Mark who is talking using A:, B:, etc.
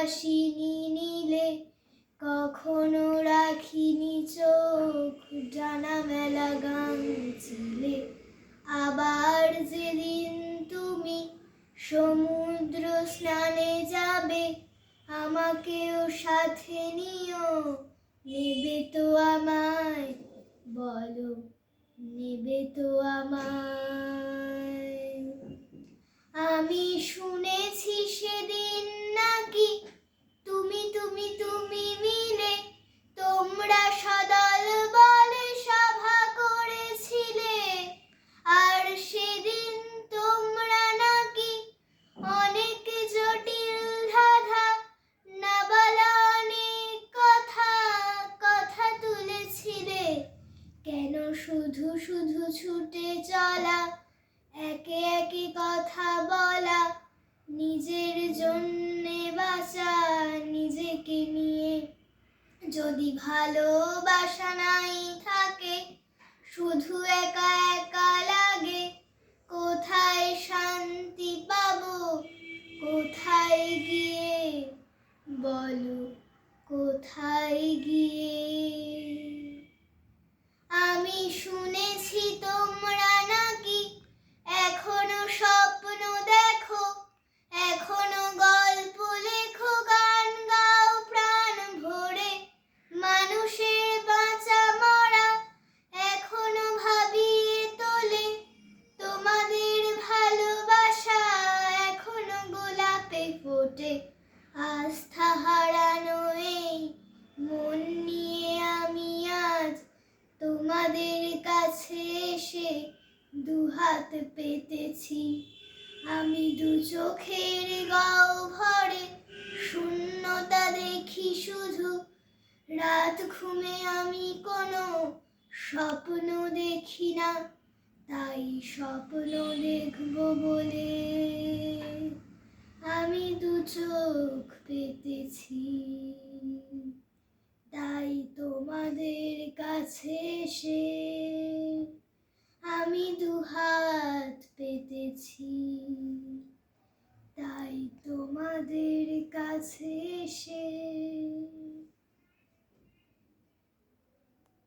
A: ভাসিনি নীলে কখনো রাখিনি চোখ ডানা মেলা গান ছিলে। আবার যেদিন তুমি সমুদ্র স্নানে যাবে, আমাকেও সাথে নিও। নেবে তো আমায়, বলো, নেবে তো আমায়। আমি শুনেছি সেদিন শুধু শুধু ছুটে চলা, একে একে কথা বলা, নিজের জন্যে বাঁচা, নিজেকে নিয়ে। যদি ভালোবাসা নাই থাকে, শুধু একা একা লাগে, কোথায় শান্তি পাবো, কোথায় গিয়ে ফোটে আস্থা হারানো এই মন নিয়ে আমি আজ তোমাদের কাছে এসে দুহাত পেতেছি। আমি দু চোখের গাও ভরে শূন্যতা দেখি শুধু। রাত ঘুমে আমি কোনো স্বপ্ন দেখি না, তাই স্বপ্ন দেখব বলে। কাছে এসে আমি দুহাত পেতেছি। তাই তোমাদের কাছে এসে